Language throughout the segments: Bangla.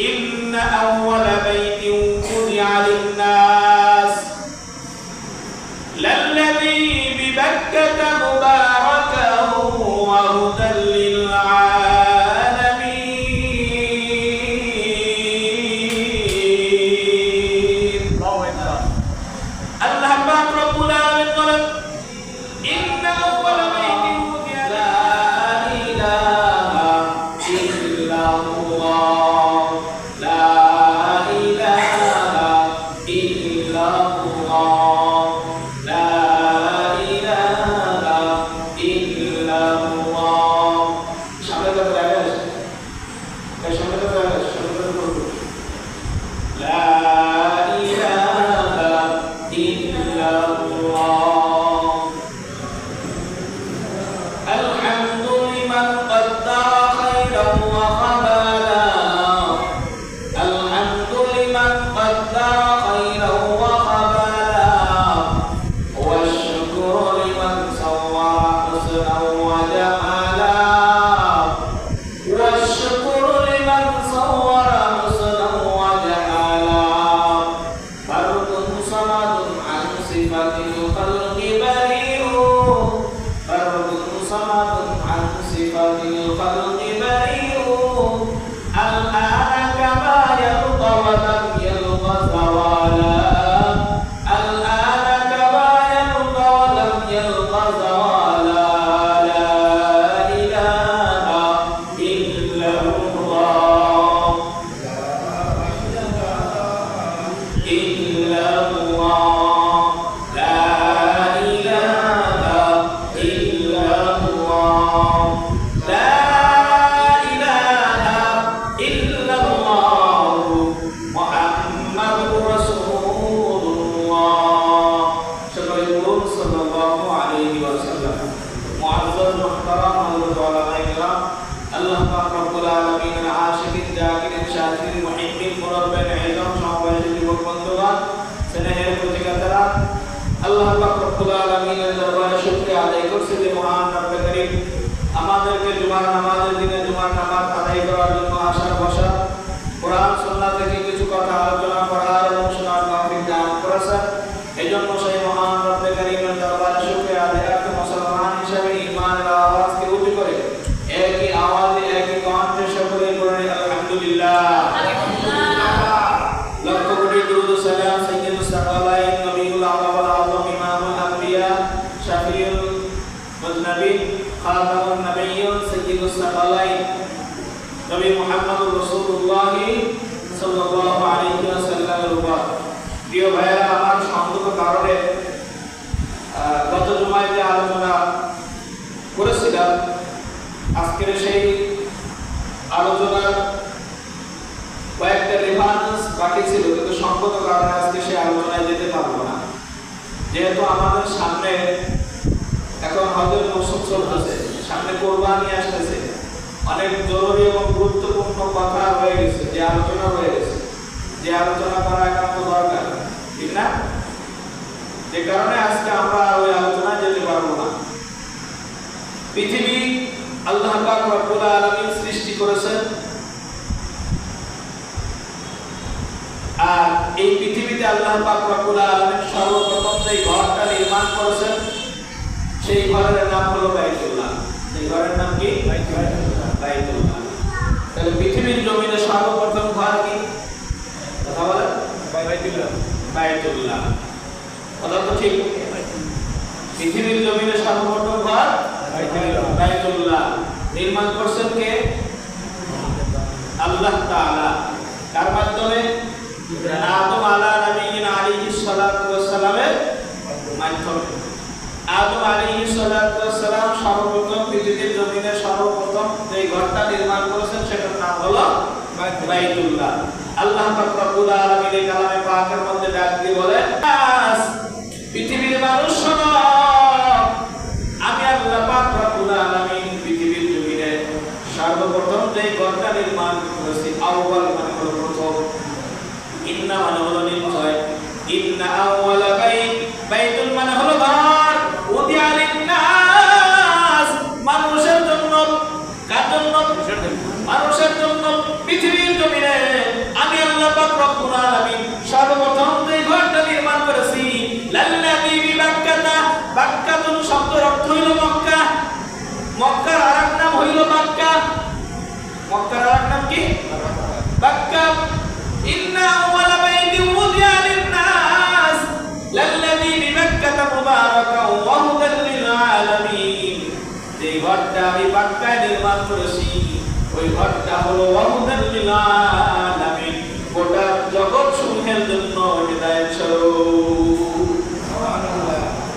إن أول بيت خيرا স্নেহের প্রতিকাতারা আল্লাহ রব্বুল আলামিনের দরবারে শুকরিয়া আদায় যে মহান রব্বে করিম আমাদেরকে জুমার নামাজের দিনে জুমার নামাজ আদায় করার জন্য আসার বসা, কোরআন, সুন্নাহ থেকে কিছু কথা আলোচনা করার এবং শোনার তৌফিক দান করেছেন। এজন্য সেই মহান করিমের দরবারে শুকরিয়া আদায় করতে মুসলমান হিসেবে ঈমানের আওয়াজকে উঁচু করে, একই আওয়াজে, একই কণ্ঠে সকলে আলহামদুলিল্লাহ। কারণে গত জুমায় যে আলোচনা করেছিলাম। আজকের সেই আলোচনার কয়েকটা রেফারেন্স বাকি ছিল, কিন্তু সংগত কারণে আজকে সেই আলোচনায় যেতে পারব না। যেহেতু আমাদের সামনে এখন হজের মৌসুম চলতেছে, সামনে কোরবানি আসতেছে। অনেক জরুরি এবং গুরুত্বপূর্ণ কথা হয়ে গেছে, যে আলোচনা হয়ে গেছে। যে আলোচনা করা একান্ত দরকার, ঠিক না? যে কারণে আজকে আমরা ওই আলোচনায় যেতে পারব না। পৃথিবী আল্লাহ পাক রব্বুল আলামিন সৃষ্টি করেছেন। আর এই পৃথিবীতে আল্লাহ পাক রব্বুল আলামিন সর্বপ্রথম যে ঘরটা নির্মাণ করেছেন সেই ঘরের নাম হলো বাইতুল্লাহ। সেই ঘরের নাম কি? বাইতুল্লাহ। তাহলে পৃথিবীর জমিনে সর্বপ্রথম ঘর কি? কথা বলেন? বাইতুল্লাহ। বাইতুল্লাহ। কথা তো ঠিক। পৃথিবীর জমিনে সর্বপ্রথম ঘর বাইতুল্লাহ নির্মাণ করছেন কে? আল্লাহ তাআলা। কার মাধ্যমে আদম আলা নবীন আলাইহিস সালাতু ওয়াস মাধ্যমে আদম আলাইহিস সালাতু ওয়াস সর্বপ্রথম পৃথিবীর জমিনে সর্বপ্রথম যে ঘরটা নির্মাণ করেছেন, সেটার নাম হলো বাইতুল্লাহ। আল্লাহ পাক রব্বুল আলামিন কালামে পাকের মধ্যে ডাক দিয়ে বলেন ঘরটা বাক্কা। ওয়া নির্মাণ করেছি ওই ঘরটা হলো আলামিন গোটা জগৎ সমূহের জন্য হিদায়াত স্বরূপ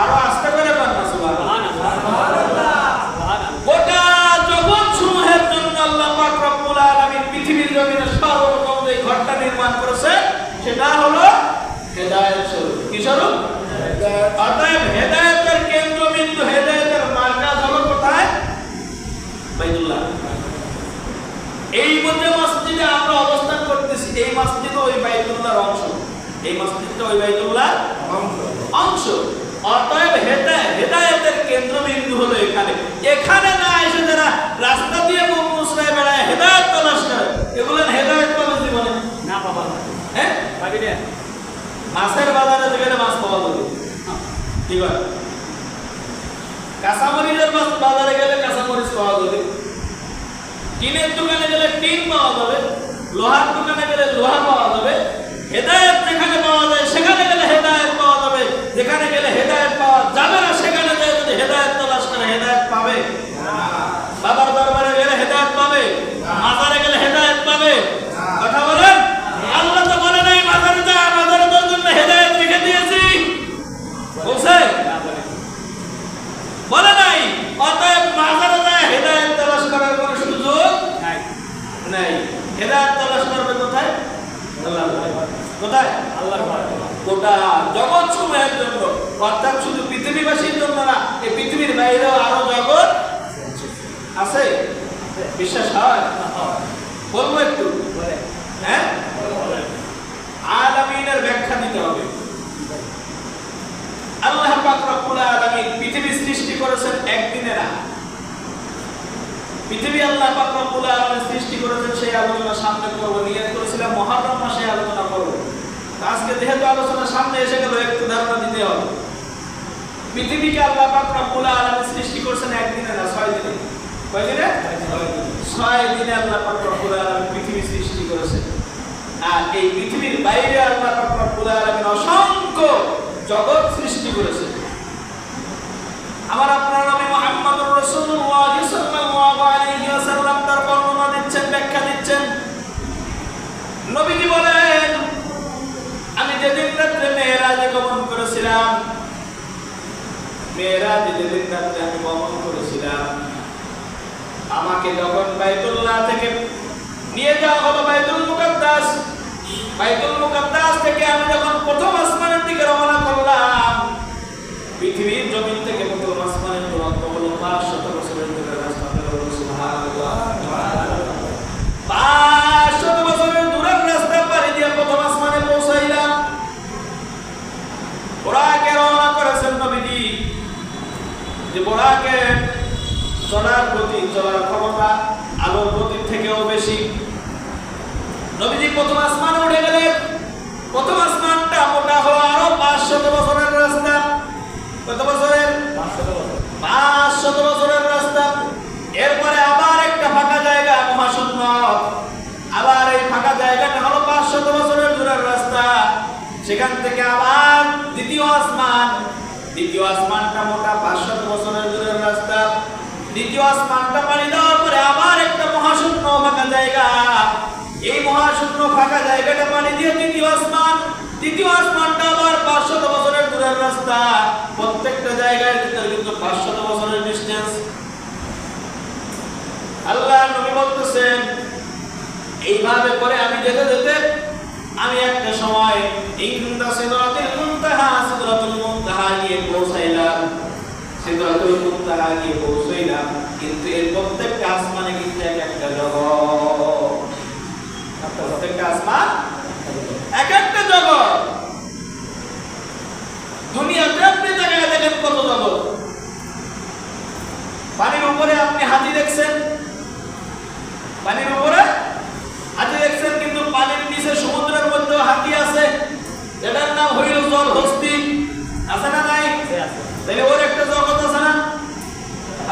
আরও আস্তে করে বলনা সুবহানাল্লাহ গোটা জগৎ সমূহের জন্য আল্লাহ পাক রব্বুল আলামিন পৃথিবীর জমিনে সর্বপ্রথম যে ঘরটা নির্মাণ করেছে সেটা হলো হেদায়েত স্বরূপ কি স্বরূপ অতএব হেদায়েতের কেন্দ্রবিন্দু হেদায়েতের মার্কাজ হলো কোথায়? এই মধ্যে মসজিদে আমরা অবস্থান করতেছি এই মসজিদ ওই বাইতুল্লাহর অংশ। এই মসজিদটা ওই বাইতুল্লাহর অংশ। অতএব হেদায় হেদায়েতের কেন্দ্রবিন্দু হলো এখানে। এখানে না এসে যারা রাস্তা দিয়ে মুসরায় বেড়ায় হেদায়েত তলাশ করে এগুলো হেদায়েত পাবে জীবনে। না বাবা। হ্যাঁ? মাছের বাজারে যেখানে মাছ পাওয়া যাবে। কি বল কাঁচামরিচের মাছ বাজারে গেলে কাঁচামরিচ পাওয়া যাবে। টিনের দোকানে গেলে টিন পাওয়া যাবে। লোহার দোকানে গেলে লোহা পাওয়া যাবে। হেদায়েত যেখানে পাওয়া যায়, সেখানে গেলে হেদায়েত পাওয়া যাবে। যেখানে গেলে হেদায়েত পাওয়া যাবে না, সেখানে যায় যদি হেদায়েত তলাশ করে, হেদায়েত পাবে। বাবার দরবারে গেলে হেদায়েত পাবে। মাজারে গেলে হেদায়েত পাবে। কথা বলেন? বলছে? বলে নাই। অতএব মাজারে যায় হেদায়েত তলাশ করার কোনো সুযোগ নাই। তলাশ করবে কোথায়? আল্লাহ কোথায়? আল্লাহর গোটা জগৎ সমূহের জন্য অর্থাৎ শুধু পৃথিবীবাসীর জন্য না এই পৃথিবীর বাইরেও আরও জগৎ আছে। বিশ্বাস হয়? বলব একটু। হ্যাঁ? আলামিনের ব্যাখ্যা দিতে হবে আল্লাহ পাক রব্বুল আলামিন পৃথিবী সৃষ্টি করেছেন একদিনে না। পৃথিবী আল্লাহ পাক রব্বুল সৃষ্টি করেছেন সেই আলোচনা সামনে করব নিয়ত করেছিলাম মুহররম মাসে আলোচনা করব আজকে যেহেতু আলোচনা সামনে এসে গেল, একটু ধারণা দিতে হবে। পৃথিবীকে আল্লাহ পাক রব্বুল সৃষ্টি করেছেন একদিনে না, ছয় দিনে? কয় দিনে? ছয় দিনে আল্লাহ পাক রব্বুল পৃথিবী সৃষ্টি করেছেন। আর এই পৃথিবীর বাইরে আল্লাহ পাক রব্বুল অসংখ্য জগৎ সৃষ্টি করেছেন আমার আপনার নবী মুহাম্মদুর রাসূলুল্লাহ সাল্লাল্লাহু আলাইহি ওয়াসাল্লাম তার বর্ণনা দিচ্ছেন, ব্যাখ্যা দিচ্ছেন। নবীজি বলেন, আমি যেদিন রাত্রে মেয়েরাজে গমন করেছিলাম, মেয়েরাজে যেদিন রাত্রে আমি গমন করেছিলাম, আমাকে যখন বাইতুল্লাহ থেকে নিয়ে যাওয়া হলো বাইতুল মুকাদ্দাস বাইতুল মুকাদ্দাস থেকে আমি যখন প্রথম আসমানের দিকে রওনা করলাম, পৃথিবীর জমিন থেকে বোরাকে চলার গতি, চলার ক্ষমতা আলোর গতির থেকেও বেশি। নবীজি প্রথম আসমানে উঠে গেলেন। প্রথম আসমানটা মোটা হলো আরও পাঁচ শত বছরের রাস্তা। কত বছরের? পাঁচ বছরের রাস্তা। এরপরে আবার একটা ফাঁকা জায়গা আবার এই ফাঁকা জায়গাটা হলো পাঁচ বছরের রাস্তা। সেখান থেকে আবার দ্বিতীয় দ্বিতীয় আসমানটা মোটা পাঁচ বছরের দূরের রাস্তা। দ্বিতীয় আসমানটা পানি দেওয়ার মহাশূন্য ফাঁকা জায়গাটা পানি দিয়ে দ্বিতীয় আসমান। দ্বিতীয় আসমানটা আবার পাঁচশত বছরের দূরের রাস্তা। প্রত্যেকটা জায়গায় কিন্তু পাঁচশত বছরের ডিস্টেন্স আল্লাহ নবী বলতেছেন, এইভাবে করে আমি যেতে যেতে আমি একটা সময় ইন্দা সিদরাতুল মুনতাহা সিদরাতুল মুনতাহা গিয়ে পৌঁছাইলাম। সিদরাতুল মুনতাহা গিয়ে পৌঁছাইলাম। কিন্তু এর প্রত্যেকটা আসমানে কিন্তু এক একটা জগৎ। প্রত্যেকটা আসমান পানির দেখছেন। পানির উপরে হাতি নিচে সমুদ্রের যেটার নাম হইল জল হস্তি আছে না নাই? তাহলে ওর একটা জগৎ আছে না?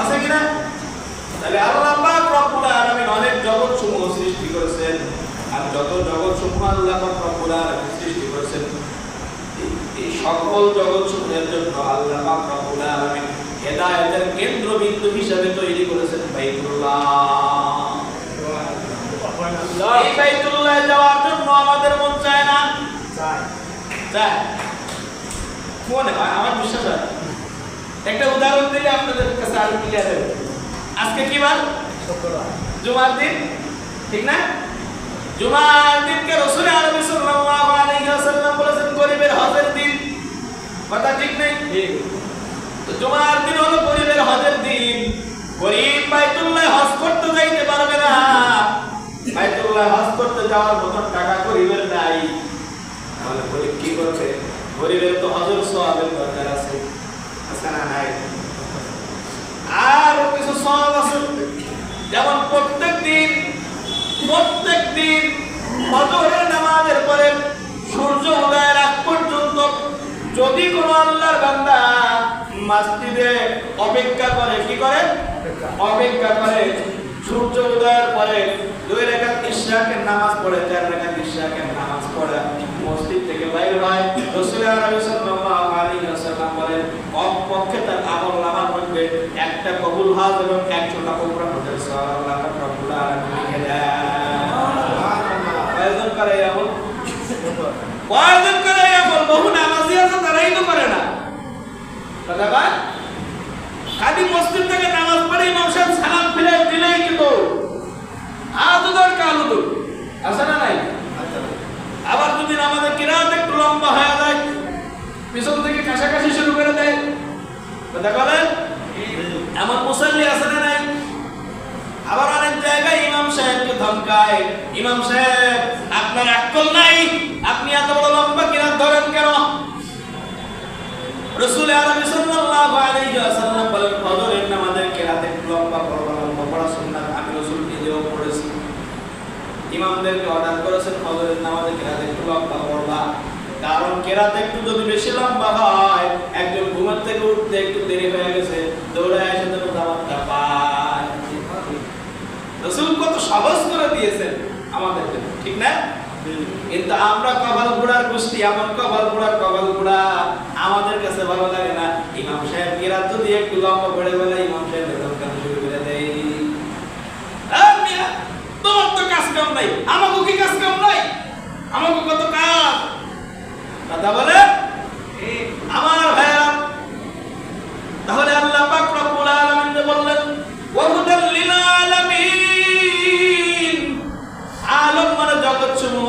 আছে কিনা? তাহলে আল্লাহ রব্বুল আলামিন অনেক জগৎ সমূহ সৃষ্টি করেছেন। আর যত জগৎ সমূহ আল্লাহ পাক রব্বুল সৃষ্টি করেছেন এই- সকল জগৎ সমূহের জন্য আল্লাহ পাক রব্বুল আলামিন হেদায়েতের কেন্দ্রবিন্দু হিসেবে তৈরি করেছেন বাইতুল্লাহ। এই বাইতুল্লাহ যাওয়ার জন্য আমাদের মন চায় না? চায়। মনে হয় আমার বিশ্বাস হয়। একটা উদাহরণ দিলে আপনাদের কাছে আরও ক্লিয়ার হবে আজকে কি বার? জুমার দিন ঠিক না? জুমার দিনকে রসুল আরবি সাল্লাল্লাহু আলাইহি ওয়াসাল্লাম বলেছেন গরিবের হজের দিন। কথা ঠিক নেই? তো জুমার দিন হলো গরিবের হজের দিন। গরিব বাইতুল্লাহ হজ করতে যাইতে পারবে না। বাইতুল্লাহ হজ করতে যাওয়ার মতন টাকা গরিবের নাই। তাহলে গরিব কি করছে গরিবের তো হজর সওয়াবের দরকার আছে। আছে না নাই? আর কিছু সওয়াব আছে? যেমন প্রত্যেক দিন প্রত্যেক দিন নামাজের পরে সূর্য উদয়ের আগ পর্যন্ত যদি কোনো আল্লাহর বান্দা অপেক্ষা করে, কি করে? অপেক্ষা করে। সূর্য উদয়ের পরে দুই রেখাত ইশরাকের নামাজ পড়ে, চার রেখাত ইশরাকের নামাজ পড়ে। মসজিদ থেকে বাইরে হয়। রাসূল বলেন তার আমল একটা কবুল হজ এবং সওয়াব আল্লাহ পাক রব্বুল আলামিন লিখে দেন কয়জন করে এই আমল কয়জন করে এই আমল বহু নামাজি আছে না নাই? আবার যদি আমাদের কিরাত একটু হয়ে যায়, পিছন থেকে কাছাকাছি শুরু করে দেয়। কথা বলেন এমন মুসল্লি আছে না আবার অনেক জায়গায় ইমাম সাহেবকে ধমকায়, ইমাম সাহেব, আপনার আকল নাই? আপনি এত বড় লম্বা কিরাত ধরেন কেন? রসুল সাল্লাল্লাহু আলাইহি ওয়াসাল্লাম বলেন, ফজরের নামাজের লম্বা লম্বা পড়া সুন্নাত, আমি রসুল নিজেও পড়েছি। ইমামদেরকে অর্ডার করেছেন, ফজরের নামাজে কেরাতে একটু লম্বা কারণ কেরাতে একটু যদি বেশি লম্বা হয়, একজন ঘুমের থেকে উঠতে একটু দেরি হয়ে গেছে এসে যেন দাওয়াতটা পায়। রসুল কত সহজ করে দিয়েছেন আমাদের ঠিক না? কিন্তু আমরা গোষ্ঠী, এমন আমাদের কাছে ভালো লাগে না। ইমাম সাহেব কেরাত যদি একটু লম্বা পড়ে বলে, ইমাম সাহেব শুরু করে দেয় তোমার তো কাজ কাম নাই, আমাকে কি কাজ কাম নাই? আমাকে কত কাজ? কথা বলে আমার ভাইরা তাহলে আল্লাহ পাক রব্বুল আলামিন যে বললেন ওয়াহুদাল লিল আলামিন আলম মানে জগৎ সমূহ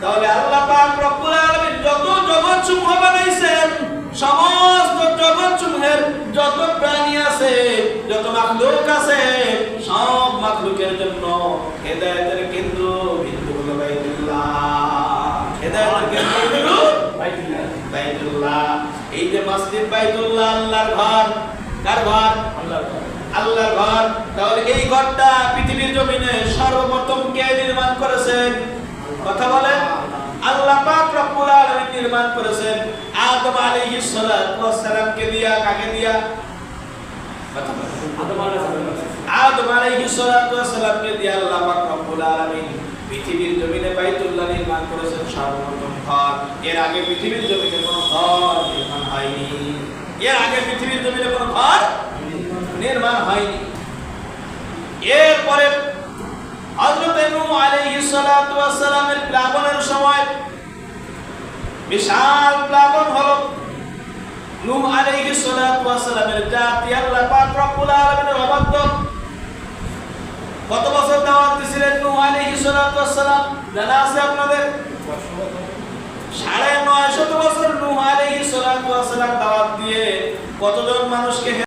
তাহলে আল্লাহ পাক রব্বুল আলামিন যত জগৎ সমূহ বানাইছেন। সমস্ত জগৎ সমূহের যত প্রাণী আছে যত মাখলুক আছে সব মাখলুকের জন্য হেদায়েতের কেন্দ্র বিন্দু হলো বাইতুল্লাহ। হেদায়েতের কেন্দ্র বাইতুল্লাহ। এই যে মসজিদ বাইতুল্লাহ আল্লাহর ঘর। কার ঘর? আল্লাহর ঘর। তাহলে এই ঘরটা পৃথিবীর জমিনে সর্বপ্রথম কে নির্মাণ করেছেন কথা বলেন। আল্লাহ পাক রব্বুল আলামিন নির্মাণ করেছেন। আদম আলাইহিস সালাতু ওয়াস সালামকে দিয়া কাকে দিয়া? আদম আলাইহিস সালাতু ওয়াস সালামকে দিয়া আল্লাহ পাক রব্বুল আলামিন পৃথিবীর জমিনে বাইতুল্লাহ নির্মাণ করেছেন সর্বপ্রথম ঘর। এর আগে পৃথিবীর জমিনে কোনো ঘর নির্মাণ হয়নি। এর আগে পৃথিবীর জমিনে কোনো ঘর নির্মাণ হয়নি এরপরে হযরত নূহ আলাইহিস সালাতু ওয়াস প্লাবনের সময় বিশাল প্লাবন নূহ সালামের জাতি, আল্লাহ পাক রব্বুল আলামিনের অবাধ্য। কত বছর দাওয়াত দিছিলেন নূহ ওয়াস সালাম জানা আছে আপনাদের? সাড়ে নয় শত বছর নূহ ওয়াস সালাম দাওয়াত দিয়ে কতজন মানুষকে